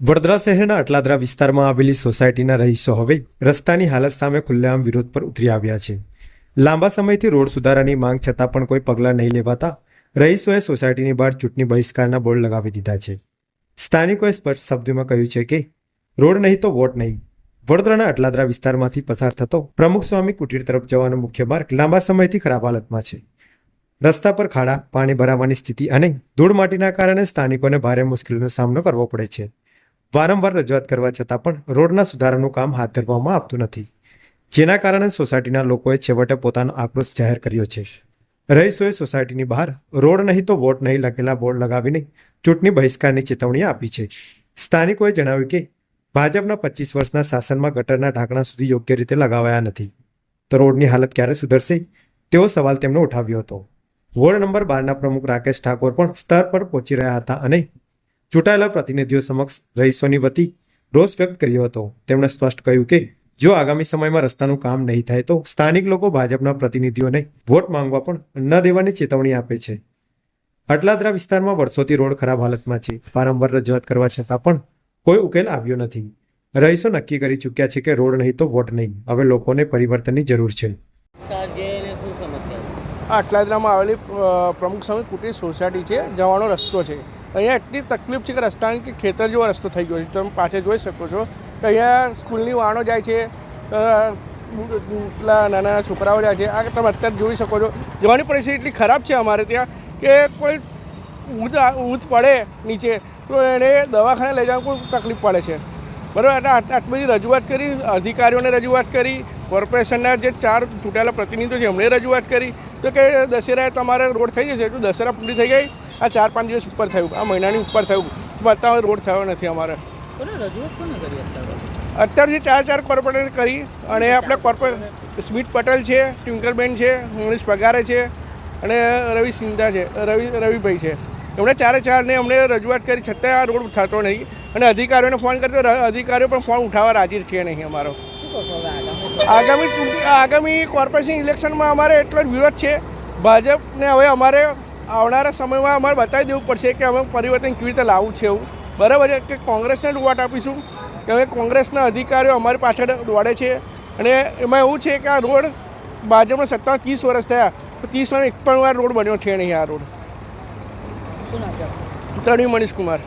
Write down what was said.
વડોદરા શહેરના અટલાદરા વિસ્તારમાં આવેલી સોસાયટીના રહીશો હવે રસ્તાની હાલત સામે ખુલ્લેઆમ વિરોધ પર ઉતરી આવ્યા છે. લાંબા સમયથી રોડ સુધારાની માંગ છતાં પણ કોઈ પગલાં નહીં લેવાતા રહીશોએ સોસાયટીની બહાર ચૂંટણી બહિષ્કારના બોર્ડ લગાવી દીધા છે. સ્થાનિકોએ સ્પષ્ટ શબ્દોમાં કહ્યું છે કે, રોડ નહીં તો વોટ નહીં. વડોદરાના અટલાદરા વિસ્તારમાંથી પસાર થતો પ્રમુખ સ્વામી કુટીર તરફ જવાનો મુખ્ય માર્ગ લાંબા સમયથી ખરાબ હાલતમાં છે. રસ્તા પર ખાડા, પાણી ભરાવાની સ્થિતિ અને ધૂળ માટીના કારણે સ્થાનિકોને ભારે મુશ્કેલીનો સામનો કરવો પડે છે. વારંવાર રજૂઆત કરવા છતાં પણ રોડના સુધારાનું કામ હાથ ધરવામાં આવતું નથી. જેના કારણે સોસાયટીના લોકોએ છેવટે પોતાનો આક્રોશ જાહેર કર્યો છે. રહીશોએ સોસાયટીની બહાર રોડ નહીં તો વોટ નહીં લખેલા બોર્ડ લગાવીને ચૂંટણી બહિષ્કારની ચેતવણી આપી છે. સ્થાનિકોએ જણાવ્યું કે, ભાજપના પચીસ વર્ષના શાસનમાં ગટરના ઢાંકણા સુધી યોગ્ય રીતે લગાવાયા નથી. તો રોડની હાલત ક્યારે સુધરશે? તેવો સવાલ તેમણે ઉઠાવ્યો હતો. વોર્ડ નંબર બારના પ્રમુખ રાકેશ ઠાકોર પણ સ્તર પર પહોંચી રહ્યા હતા અને ચૂંટાયેલા પ્રતિનિધિઓ સમક્ષ રહીશોની વતી રોષ વ્યક્ત કર્યો હતો. તેમણે સ્પષ્ટ કહ્યું કે, જો આગામી સમયમાં રસ્તાનું કામ નહીં થાય તો સ્થાનિક લોકો ભાજપના પ્રતિનિધિઓને વોટ માંગવા પણ ન દેવાની ચેતવણી આપે છે. અટલાદરા વિસ્તારમાં વર્ષોથી રોડ ખરાબ હાલતમાં છે. વારંવાર રજૂઆત કરવા છતાં પણ કોઈ ઉકેલ આવ્યો નથી. રહીશો નક્કી કરી ચૂક્યા છે કે રોડ નહીં તો વોટ નહીં. હવે લોકોને પરિવર્તનની જરૂર છે. અટલાદરામાં આવેલી પ્રમુખ સ્વામી કુટીર સોસાયટી છે. જવાનો રસ્તો છે. અહીંયા એટલી તકલીફ છે કે રસ્તાની કે ખેતર જેવો રસ્તો થઈ ગયો છે. તમે પાછળ જોઈ શકો છો કે અહીંયા સ્કૂલની વાહનો જાય છે પેલા નાના છોકરાઓ જાય છે. આ તમે અત્યારે જોઈ શકો છો. જવાની પરિસ્થિતિ એટલી ખરાબ છે અમારે ત્યાં કે કોઈ ઊંધ ઊંધ પડે નીચે તો એને દવાખાને લઈ જવાનું કોઈ તકલીફ પડે છે. બરાબર? એટલે આટ- આટલી બધી રજૂઆત કરી, અધિકારીઓને રજૂઆત કરી, કોર્પોરેશનના જે ચાર ચૂંટાયેલા પ્રતિનિધિઓ છે એમણે રજૂઆત કરી. તો કે દશેરાએ તમારે રોડ થઈ જશે. તો દશેરા પૂરી થઈ ગઈ. આ ચાર પાંચ દિવસ ઉપર થયું આ મહિનાની ઉપર થયું. બતાવો રોડ થયો નથી અમારે. અત્યારે? જે ચાર ચાર કોર્પોરેટર કરી અને આપણે કોર્પોરે સ્મિત પટેલ છે ટ્વિંકલબેન છે મનીષ પગારે છે અને રવિ સિંધા છે રવિ રવિભાઈ છે. એમણે ચારે ચારને અમને રજૂઆત કરી છતાંય આ રોડ થતો નહીં. અને અધિકારીઓને ફોન કરતો અધિકારીઓ પણ ફોન ઉઠાવવા રાજી છે નહીં અમારો. આગામી? આગામી કોર્પોરેશન ઇલેક્શનમાં અમારે એટલો જ વિરોધ છે. ભાજપને હવે અમારે આવનારા સમયમાં અમારે બતાવી દેવું પડશે કે અમે પરિવર્તન કેવી રીતે લાવવું છે એવું. બરાબર છે કે કોંગ્રેસને જ વોટ આપીશું કે હવે કોંગ્રેસના અધિકારીઓ અમારી પાછળ દોડે છે અને એમાં એવું છે કે આ રોડ ભાજપના સત્તા ત્રીસ વર્ષ થયા તો ત્રીસ વર્ષ એક પણ વાર રોડ બન્યો છે નહીં આ રોડ. ત્રણ મનીષ કુમાર.